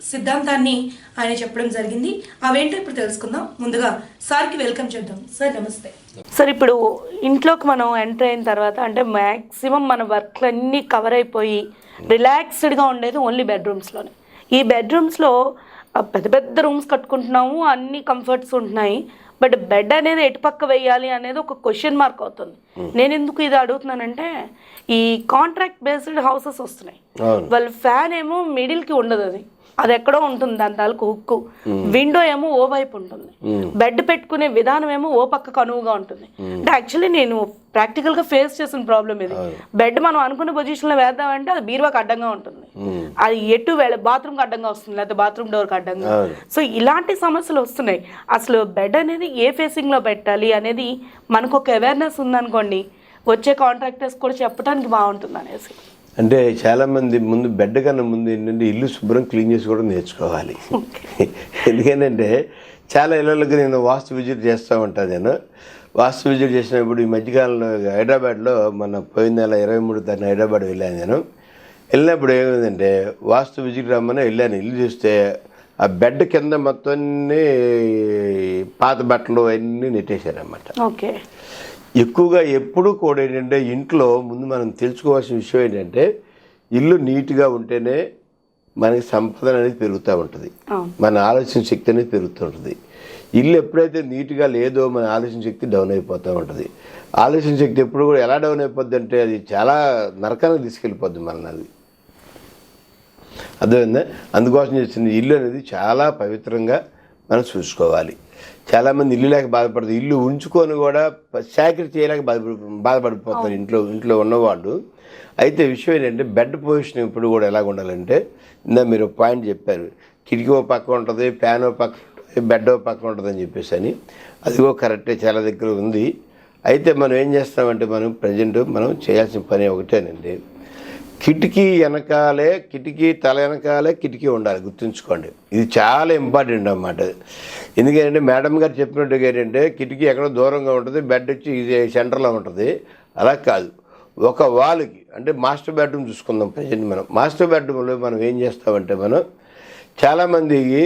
సిద్ధాంతాన్ని ఆయన చెప్పడం జరిగింది. అవేంటో ఇప్పుడు తెలుసుకుందాం. ముందుగా సార్కి వెల్కమ్ చేద్దాం. సార్ నమస్తే. సార్ ఇప్పుడు ఇంట్లోకి మనం ఎంటర్ అయిన తర్వాత అంటే మ్యాక్సిమం మన వర్క్లు అన్నీ కవర్ అయిపోయి రిలాక్స్డ్గా ఉండేది ఓన్లీ బెడ్రూమ్స్లోనే. ఈ బెడ్రూమ్స్లో పెద్ద పెద్ద రూమ్స్ కట్టుకుంటున్నాము అన్ని కంఫర్ట్స్ ఉంటున్నాయి. బట్ బెడ్ అనేది ఎటుపక్క వేయాలి అనేది ఒక క్వశ్చన్ మార్క్ అవుతుంది. నేను ఎందుకు ఇది అడుగుతున్నానంటే ఈ కాంట్రాక్ట్ బేస్డ్ హౌసెస్ వస్తున్నాయి. వాళ్ళ ఫ్యాన్ ఏమో మిడిల్కి ఉండదు అది. అది ఎక్కడో ఉంటుంది దాని తాలూకు హుక్కు. విండో ఏమో ఓ వైపు ఉంటుంది. బెడ్ పెట్టుకునే విధానం ఏమో ఓ పక్కకు అనువుగా ఉంటుంది. అంటే యాక్చువల్లీ నేను ప్రాక్టికల్గా ఫేస్ చేసిన ప్రాబ్లం ఇది. బెడ్ మనం అనుకున్న పొజిషన్లో వేద్దామంటే అది బీరువాకి అడ్డంగా ఉంటుంది. అది ఎటు వెళ్ళ బాత్రూమ్కి అడ్డంగా వస్తుంది లేకపోతే బాత్రూమ్ డోర్కి అడ్డంగా. సో ఇలాంటి సమస్యలు వస్తున్నాయి. అసలు బెడ్ అనేది ఏ ఫేసింగ్లో పెట్టాలి అనేది మనకు ఒక అవేర్నెస్ ఉందనుకోండి వచ్చే కాంట్రాక్టర్స్ కూడా చెప్పడానికి బాగుంటుంది అనేసి. అంటే చాలా మంది ముందు బెడ్ కన్నా ముందు ఏంటంటే ఇల్లు శుభ్రం క్లీన్ చేసి కూడా నేర్చుకోవాలి. ఎందుకంటే చాలా ఇళ్ళకి నేను వాస్తు విజిట్ చేస్తూ ఉంటాను నేను. వాస్తు విజిట్ చేసినప్పుడు ఈ మధ్యకాలంలో హైదరాబాద్లో మన పోయిన నెల ఇరవై మూడు తారీఖున హైదరాబాద్ వెళ్ళాను నేను. వెళ్ళినప్పుడు ఏమైందంటే వాస్తు విజిట్ రమ్మని వెళ్ళాను. ఇల్లు చూస్తే ఆ బెడ్ కింద మొత్తం పాత బట్టలు అన్నీ నెట్టేశారన్నమాట. ఓకే. ఎక్కువగా ఎప్పుడు కూడా ఏంటంటే ఇంట్లో ముందు మనం తెలుసుకోవాల్సిన విషయం ఏంటంటే ఇల్లు నీట్గా ఉంటేనే మనకి సంపద అనేది పెరుగుతూ ఉంటుంది. మన ఆలోచన శక్తి అనేది పెరుగుతూ ఉంటుంది. ఇల్లు ఎప్పుడైతే నీట్గా లేదో మన ఆలోచన శక్తి డౌన్ అయిపోతూ ఉంటుంది. ఆలోచన శక్తి ఎప్పుడు కూడా ఎలా డౌన్ అయిపోద్ది అంటే అది చాలా నరకానికి తీసుకెళ్ళిపోద్ది మనల్ని అది. అర్థమైందా అందుకోసం చేసింది ఇల్లు అనేది చాలా పవిత్రంగా మనం చూసుకోవాలి. చాలామంది ఇల్లు లేక బాధపడుతుంది ఇల్లు ఉంచుకొని కూడా సాక్రిఫైస్ చేయలేక బాధపడి బాధపడిపోతారు ఇంట్లో ఇంట్లో ఉన్నవాళ్ళు. అయితే విషయం ఏంటంటే బెడ్ పొజిషన్ ఇప్పుడు కూడా ఎలాగ ఉండాలంటే ఇందా మీరు పాయింట్ చెప్పారు. కిటికీ ఓ పక్క ఉంటుంది ఫ్యాన్ ఓ పక్క ఉంటుంది బెడ్ ఓ పక్క ఉంటుంది అని చెప్పేసి అని. అదిగో కరెక్టే చాలా దగ్గర ఉంది. అయితే మనం ఏం చేస్తామంటే మనం ప్రజెంట్ మనం చేయాల్సిన పని ఒకటేనండి. కిటికీ వెనకాలే కిటికీ తల వెనకాలే కిటికీ ఉండాలి గుర్తుంచుకోండి. ఇది చాలా ఇంపార్టెంట్ అన్నమాట. ఎందుకంటే మేడం గారు చెప్పినట్టుగా ఏంటంటే కిటికీ ఎక్కడో దూరంగా ఉంటుంది బెడ్ వచ్చి ఇది సెంటర్లో ఉంటుంది. అలా కాదు. ఒక వాల్కి అంటే మాస్టర్ బెడ్రూమ్ చూసుకుందాం ప్రజెంట్ మనం. మాస్టర్ బెడ్రూమ్లో మనం ఏం చేస్తామంటే మనం చాలామందికి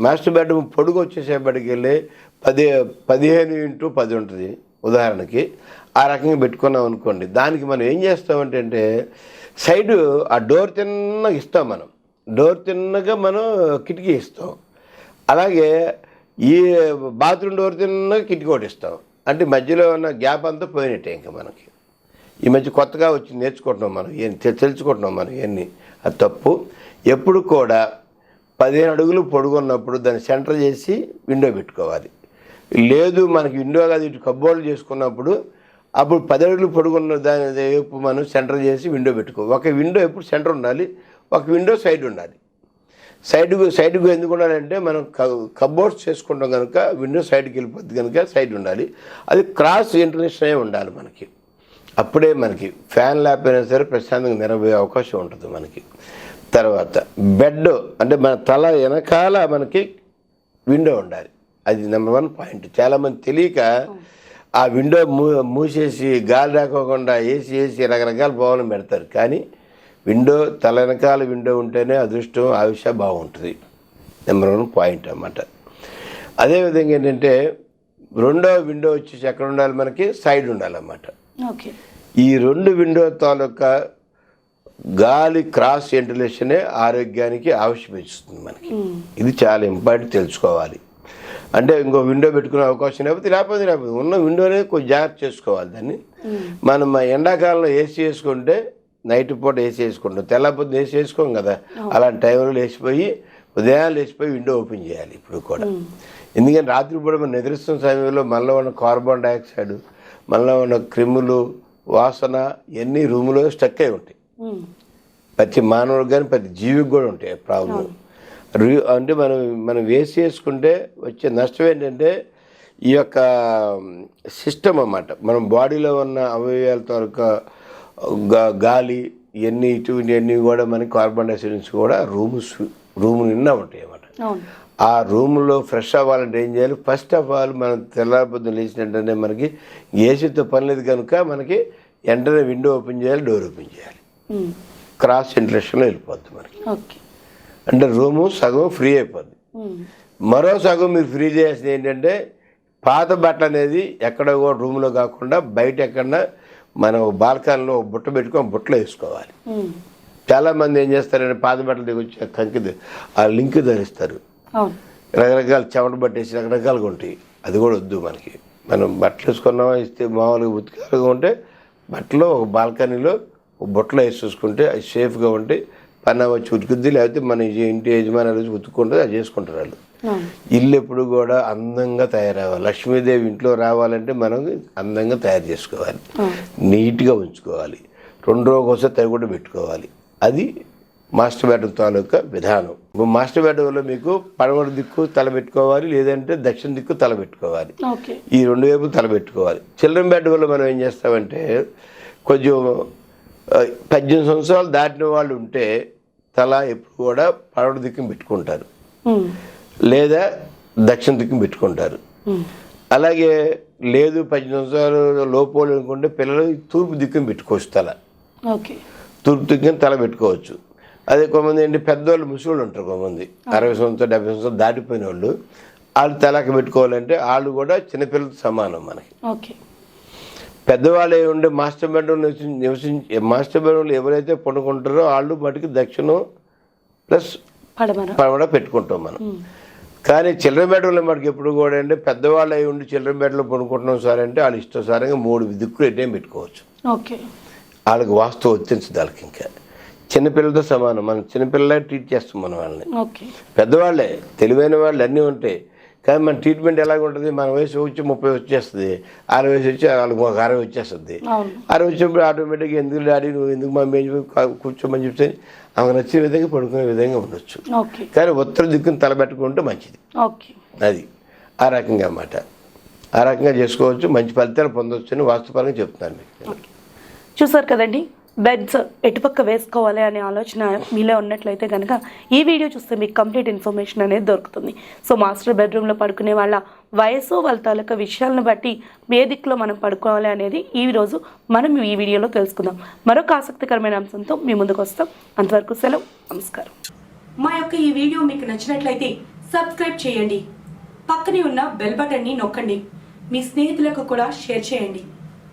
మాస్టర్ బెడ్రూమ్ పొడుగు వచ్చేసేపటికి వెళ్ళి పది పదిహేను ఇంటూ పది ఉంటుంది. ఉదాహరణకి ఆ రకంగా పెట్టుకున్నాం అనుకోండి. దానికి మనం ఏం చేస్తామంటే అంటే సైడు ఆ డోర్ తిన్నగా ఇస్తాం మనం. డోర్ తిన్నగా మనం కిటికీ ఇస్తాం. అలాగే ఈ బాత్రూమ్ డోర్ తిన్నగా కిటికీ ఒకటి ఇస్తాం. అంటే మధ్యలో ఉన్న గ్యాప్ అంతా పోయినట్టే ఇంకా మనకి. ఈ మధ్య కొత్తగా వచ్చి నేర్చుకుంటున్నాం మనం ఏం తె- తెలుసుకుంటున్నాం మనం ఇవన్నీ అది తప్పు. ఎప్పుడు కూడా పదిహేను అడుగులు పొడుగున్నప్పుడు దాన్ని సెంటర్ చేసి విండో పెట్టుకోవాలి. లేదు మనకి విండో కాదు ఇటు కబ్బోళ్ళు చేసుకున్నప్పుడు అప్పుడు పది అడుగులు పొడుగున్న దాని వైపు మనం సెంటర్ చేసి విండో పెట్టుకో. ఒక విండో ఎప్పుడు సెంటర్ ఉండాలి ఒక విండో సైడ్ ఉండాలి. సైడ్కు సైడ్కు ఎందుకు ఉండాలంటే మనం కబోర్డ్స్ చేసుకుంటాం కనుక విండో సైడ్కి వెళ్ళిపోద్ది కనుక సైడ్ ఉండాలి. అది క్రాస్ ఇంటర్నేషన్ అయి ఉండాలి మనకి. అప్పుడే మనకి ఫ్యాన్ లేకపోయినా సరే ప్రశాంతంగా నిలబోయే అవకాశం ఉంటుంది మనకి. తర్వాత బెడ్ అంటే మన తల వెనకాల మనకి విండో ఉండాలి. అది నెంబర్ వన్ పాయింట్ చాలామంది తెలియక ఆ విండో మూసేసి గాలి రాకోకుండా ఏసీ ఏసీ రకరకాల భవనం పెడతారు. కానీ విండో తల వెనకాల విండో ఉంటేనే అదృష్టం ఆవిష బాగుంటుంది నెంబర్ వన్ పాయింట్ అన్నమాట. అదేవిధంగా ఏంటంటే రెండో విండో వచ్చేసి ఎక్కడ ఉండాలి మనకి? సైడ్ ఉండాలన్నమాట. ఈ రెండు విండో తాలూకా గాలి క్రాస్ వెంటిలేషనే ఆరోగ్యానికి ఆవశ్యమిస్తుంది మనకి. ఇది చాలా ఇంపార్టెంట్ తెలుసుకోవాలి. అంటే ఇంకో విండో పెట్టుకునే అవకాశం లేకపోతే లేకపోతే లేకపోతే ఉన్న విండోనే కొంచెం జాగ్రత్త చేసుకోవాలి దాన్ని. మనం మా ఎండాకాలంలో ఏసీ వేసుకుంటే నైట్ పూట ఏసీ వేసుకుంటాం. తెల్లపోతే ఏసీ వేసుకోం కదా. అలాంటి టైంలో లేచిపోయి ఉదయాన్నే లేచిపోయి విండో ఓపెన్ చేయాలి ఇప్పుడు కూడా. ఎందుకంటే రాత్రిపూట మనం నిద్రిస్తున్న సమయంలో మనలో ఉన్న కార్బన్ డైఆక్సైడ్ మనలో ఉన్న క్రిములు వాసన ఇవన్నీ రూములో స్టక్ అయి ఉంటాయి. ప్రతి మానవుడికి కానీ ప్రతి జీవికి కూడా ఉంటాయి ప్రాబ్లం అంటే మనం మనం వేసి చేసుకుంటే వచ్చే నష్టం ఏంటంటే ఈ యొక్క సిస్టమ్ అన్నమాట. మనం బాడీలో ఉన్న అవయవాల తాలూకా గాలి ఇవన్నీ ఇటువంటివన్నీ కూడా మనకి కార్బన్ డైఆక్సైడ్ నుంచి కూడా రూమ్ రూమ్ నిండా ఉంటాయి అన్నమాట. ఆ రూమ్లో ఫ్రెష్ అవ్వాలంటే ఏం చేయాలి? ఫస్ట్ ఆఫ్ ఆల్ మనం తెల్లారిపోద్దున లేచినట్టనే మనకి ఏసీతో పని లేదు కనుక మనకి వెంటనే విండో ఓపెన్ చేయాలి డోర్ ఓపెన్ చేయాలి. క్రాస్ వెంటిలేషన్లో వెళ్ళిపోద్ది మనకి. ఓకే. అంటే రూము సగం ఫ్రీ అయిపోద్ది. మరో సగం మీరు ఫ్రీ చేయాల్సింది ఏంటంటే పాత బట్టలు అనేది ఎక్కడ కూడా రూమ్లో కాకుండా బయట ఎక్కడన్నా మనం బాల్కనీలో బుట్ట పెట్టుకొని బుట్టలో వేసుకోవాలి. చాలామంది ఏం చేస్తారంటే పాత బట్టలు దిగొచ్చి ఆ కంకి ఆ లింక్ ధరిస్తారు. రకరకాల చెమట పట్టేసి రకరకాలుగా ఉంటాయి. అది కూడా వద్దు మనకి. మనం బట్టలు వేసుకున్నామా ఇస్తే మామూలుగా ఉతికాలుగా ఉంటే బట్టలు ఒక బాల్కనీలో బుట్టలో వేసి చూసుకుంటే అది సేఫ్గా ఉంటే పని వచ్చి ఉతుకుద్ది లేకపోతే మన ఇంటి యజమాని వచ్చి ఉతుక్కుంటే అది చేసుకుంటారు వాళ్ళు. ఇల్లు ఎప్పుడు కూడా అందంగా తయారవ్వాలి. లక్ష్మీదేవి ఇంట్లో రావాలంటే మనం అందంగా తయారు చేసుకోవాలి. నీట్గా ఉంచుకోవాలి. రెండు రోజులు ఒకసారి తడి కూడా పెట్టుకోవాలి. అది మాస్టర్ బెడ్రూమ్ తాలూకా విధానం. మాస్టర్ బెడ్రూమ్లో మీకు పడమర దిక్కు తల పెట్టుకోవాలి లేదంటే దక్షిణ దిక్కు తల పెట్టుకోవాలి. ఈ రెండు వైపులు తల పెట్టుకోవాలి. చిల్డ్రన్ బెడ్రూమ్లో మనం ఏం చేస్తామంటే కొంచెం పద్దెనిమిది సంవత్సరాలు దాటిన వాళ్ళు ఉంటే తల ఎప్పుడు కూడా పడమర దిక్కుని పెట్టుకుంటారు. లేదా దక్షిణ దిక్కున పెట్టుకుంటారు. అలాగే లేదు పద్దెనిమిది సంవత్సరాలు లోపోలు అనుకుంటే పిల్లలు తూర్పు దిక్కున పెట్టుకోవచ్చు తల. ఓకే. తూర్పు దిక్కున తల పెట్టుకోవచ్చు. అదే కొంతమంది ఏంటి పెద్దవాళ్ళు ముసలోళ్ళు ఉంటారు కొంతమంది. అరవై సంవత్సరాలు డెబ్బై సంవత్సరాలు దాటిపోయిన వాళ్ళు. వాళ్ళు తలకి పెట్టుకోవాలంటే వాళ్ళు కూడా చిన్నపిల్లలతో సమానం మనకి. ఓకే. పెద్దవాళ్ళు ఉండే మాస్టర్ బెడ్రూమ్ నివసించి మాస్టర్ బెడ్రూమ్లో ఎవరైతే పండుకుంటారో వాళ్ళు మటుకు దక్షిణం ప్లస్ పడమర. పడమట పెట్టుకుంటాం మనం. కానీ చిల్డ్రన్ బెడ్రూమ్లో మనకి ఎప్పుడు కూడా అంటే పెద్దవాళ్ళు అయి ఉండి చిల్డ్రన్ బెడ్లో పడుకుంటున్నాం సార్ అంటే వాళ్ళు ఇష్టసారంగా మూడు దిక్కులు ఎట్టే పెట్టుకోవచ్చు. ఓకే. వాళ్ళకి వాస్తు వర్తించదు వాళ్ళకి ఇంకా. చిన్నపిల్లలతో సమానం. మనం చిన్నపిల్లలే ట్రీట్ చేస్తాం మనం వాళ్ళని. పెద్దవాళ్ళే తెలివైన వాళ్ళు అన్నీ ఉంటాయి కానీ మన ట్రీట్మెంట్ ఎలాగ ఉంటుంది? మన వయసు వచ్చి ముప్పై వచ్చేస్తుంది. ఆరు వయసు వచ్చి వాళ్ళకి ఒక అరవై వచ్చేస్తుంది. అరవై వచ్చినప్పుడు ఆటోమేటిక్గా ఎందుకు డాడీ నువ్వు ఎందుకు చెప్పి కా- కూర్చోమని చెప్తే ఆమె నచ్చిన విధంగా పడుకునే విధంగా ఉండొచ్చు. కానీ ఉత్తర దిక్కును తలబెట్టుకుంటే మంచిది. ఓకే. అది. ఆ రకంగా అన్నమాట. ఆ రకంగా చేసుకోవచ్చు. మంచి ఫలితాలు పొందవచ్చు అని వాస్తవానికి చెప్తున్నాను మీకు. చూసారు కదండి? బెడ్స్ ఎటుపక్క వేసుకోవాలి అనే ఆలోచన మీలో ఉన్నట్లయితే కనుక ఈ వీడియో చూస్తే మీకు కంప్లీట్ ఇన్ఫర్మేషన్ అనేది దొరుకుతుంది. సో మాస్టర్ బెడ్రూమ్లో పడుకునే వాళ్ళ వయసు వాళ్ళ తాలూకా విషయాలను బట్టి ఏ దిక్కులో మనం పడుకోవాలి అనేది ఈ రోజు మనం ఈ వీడియోలో తెలుసుకుందాం. మరొక ఆసక్తికరమైన అంశంతో మీ ముందుకు వస్తాం. అంతవరకు సెలవు. నమస్కారం. మా యొక్క ఈ వీడియో మీకు నచ్చినట్లయితే సబ్స్క్రైబ్ చేయండి. పక్కనే ఉన్న బెల్ బటన్ని నొక్కండి. మీ స్నేహితులకు కూడా షేర్ చేయండి.